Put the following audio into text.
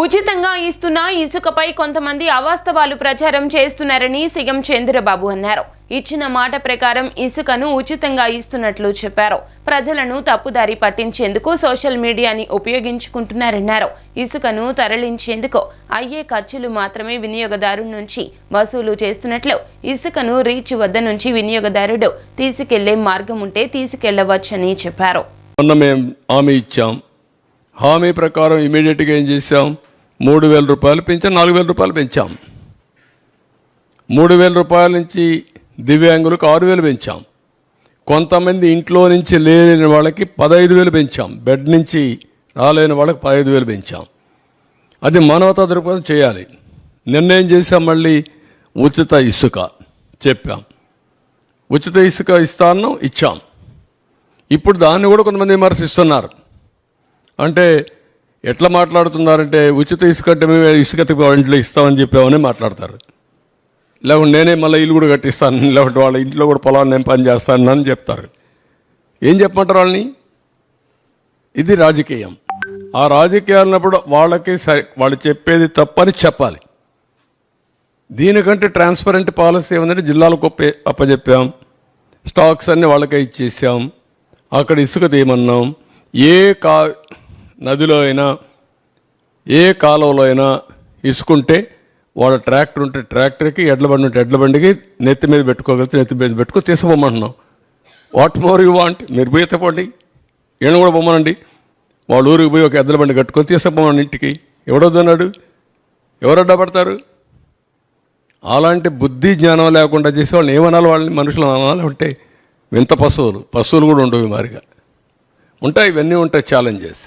ఉచితంగా ఇస్తున్న ఇసుకపై కొంతమంది అవాస్తవాలు ప్రచారం చేస్తున్నారని సీఎం చంద్రబాబు అన్నారు. ఇచ్చిన మాట ప్రకారం ఇసుకను ఉచితంగా ఇస్తున్నట్లు చెప్పారు. ప్రజలను తప్పుదారి పట్టించేందుకు సోషల్ మీడియాని ఉపయోగించుకుంటున్నారన్నారు. ఇసుకను తరలించేందుకు అయ్యే ఖర్చులు మాత్రమే వినియోగదారు నుంచి వసూలు చేస్తున్నట్లు ఇసుకను రీచ్ వద్ద నుంచి వినియోగదారుడు తీసుకెళ్ళే మార్గం ఉంటే తీసుకెళ్ళవచ్చని చెప్పారు. హామీ ఇచ్చాం. హామీ ప్రకారం ఇమీడియట్గా ఏం చేసాం మూడు వేల రూపాయలు పెంచాం నాలుగు వేల రూపాయలు పెంచాం. మూడు వేల రూపాయల నుంచి దివ్యాంగులకు ఆరు వేలు పెంచాం. కొంతమంది ఇంట్లో నుంచి లేని వాళ్ళకి పదహైదు వేలు పెంచాం. బెడ్ నుంచి రాలేని వాళ్ళకి పదహైదు వేలు పెంచాం. అది మానవతా దృక్పథం చేయాలి. నిర్ణయం చేసాం మళ్ళీ ఉచిత ఇసుక చెప్పాం. ఉచిత ఇసుక ఇస్తాను ఇచ్చాం. ఇప్పుడు దాన్ని కూడా కొంతమంది విమర్శిస్తున్నారు. అంటే ఎట్లా మాట్లాడుతున్నారంటే ఉచిత ఇసుక అంటే మేము ఇసుక ఇంట్లో ఇస్తామని చెప్పామని మాట్లాడతారు. లేకుంటే నేనే మళ్ళీ ఇల్లు కూడా కట్టిస్తాను లేకుంటే వాళ్ళ ఇంట్లో కూడా పొలాన్ని నేను పని చేస్తాను అని చెప్తారు. ఏం చెప్పమంటారు వాళ్ళని? ఇది రాజకీయం. ఆ రాజకీయాలన్నప్పుడు వాళ్ళకి సరి వాళ్ళు చెప్పేది తప్పని చెప్పాలి. దీనికంటే ట్రాన్స్పరెంట్ పాలసీ ఏమందంటే జిల్లాలకు అప్పచెప్పాం. స్టాక్స్ అన్నీ వాళ్ళకే ఇచ్చేసాం. అక్కడ ఇసుక తీయమన్నాం. ఏ కా నదిలో అయినా ఏ కాలువలో అయినా ఇసుకుంటే వాళ్ళ ట్రాక్టర్ ఉంటే ట్రాక్టర్కి ఎడ్ల బండి ఉంటే ఎడ్ల బండికి నెత్తి మీద పెట్టుకోగలిగితే నెత్తి మీద పెట్టుకో తీసుకోమంటున్నాం వాట్ మోర్ యూ వాంట్ మీరు పోయి ఎత్తపోండి ఈయన కూడా పొమ్మనండి వాళ్ళ ఊరికి పోయి ఒక ఎద్దల బండి కట్టుకొని తీసుకుపోమని ఇంటికి. ఎవడొద్దన్నాడు ఎవరు అడ్డపడతారు అలాంటి బుద్ధి జ్ఞానం లేకుండా చేసే వాళ్ళని ఏమనాలి? వాళ్ళని మనుషులు అనాలి ఉంటే వింత పశువులు. పశువులు కూడా ఉండవు మారిగా. ఉంటాయి ఇవన్నీ ఉంటాయి ఛాలెంజెస్